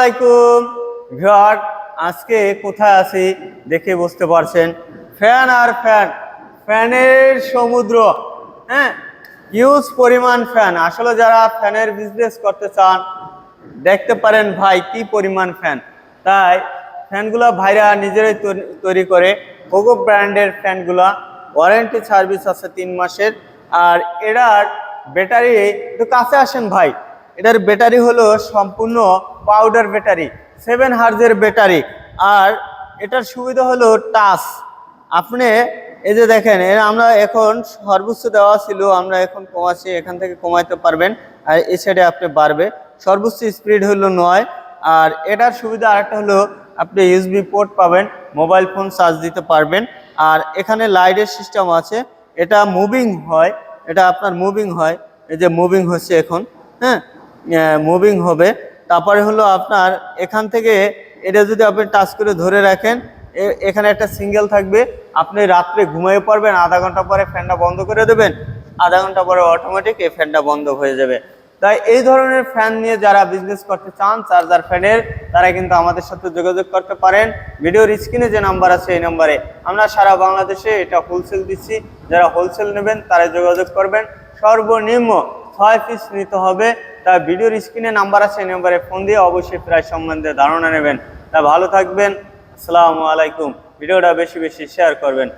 আসসালামাইকুম ভিউয়ার আজকে কোথায় আছি দেখে বুঝতে পারছেন। ফ্যান আর ফ্যান, ফ্যানের সমুদ্র হ্যাঁ? হিউজ পরিমাণ ফ্যান। আসলে যারা ফ্যানের বিজনেস করতে চান, দেখতে পারেন ভাই কি পরিমাণ ফ্যান। তাই ফ্যানগুলো ভাইরা নিজেরাই তৈরি- করে কোকো ব্র্যান্ডের ফ্যানগুলা ওয়ারেন্টি সার্ভিস আছে তিন মাসের। আর এটার ব্যাটারি একটু কাছে আসেন ভাই। এটার ব্যাটারি হলো সম্পূর্ণ পাউডার ব্যাটারি সেভেন হার্জের ব্যাটারি। আর এটার সুবিধা হলো টাচ আপনি এই যে দেখেন আমরা এখন সর্বোচ্চ দেওয়া ছিল, আমরা এখন কমাচ্ছি, এখান থেকে কমাইতে পারবেন। আর এই সাইডে আপনি বাড়বে। সর্বোচ্চ স্পিড হলো নয়। আর এটার সুবিধা আরেকটা হলো, আপনি ইউএসবি পোর্ট পাবেন মোবাইল ফোন চার্জ দিতে পারবেন। আর এখানে লাইটের সিস্টেম আছে, এটা মুভিং হয়, এটা আপনার মুভিং হয়। এই যে মুভিং হচ্ছে এখন হ্যাঁ? মুভিং হবে। তারপরে হলো আপনার এখান থেকে এটা যদি আপনি টাচ করে ধরে রাখেন এখানে একটা সিঙ্গেল থাকবে। আপনি রাত্রে ঘুমিয়ে পড়বেন, আধা ঘণ্টা পরে ফ্যানটা বন্ধ করে দেবেন। আধা ঘণ্টা পরে অটোমেটিক এই ফ্যানটা বন্ধ হয়ে যাবে। তাই এই ধরনের ফ্যান নিয়ে যারা বিজনেস করতে চান চার্জার ফ্যানের তারা কিন্তু আমাদের সাথে যোগাযোগ করতে পারেন। ভিডিওর স্ক্রিনে যে নাম্বার আছে, এই নাম্বারে আমরা সারা বাংলাদেশে এটা হোলসেল দিচ্ছি। যারা হোলসেল নেবেন, তারা যোগাযোগ করবেন। সর্বনিম্ন ছয় পিস নিতে হবে। তা ভিডিওর স্ক্রিনে নাম্বার আছে, এই নাম্বারে ফোন দিয়ে অবশ্যই প্রায় সম্বন্ধে ধারণা নেবেন। তা ভালো থাকবেন, আসসালামু আলাইকুম। ভিডিওটা বেশি বেশি শেয়ার করবেন।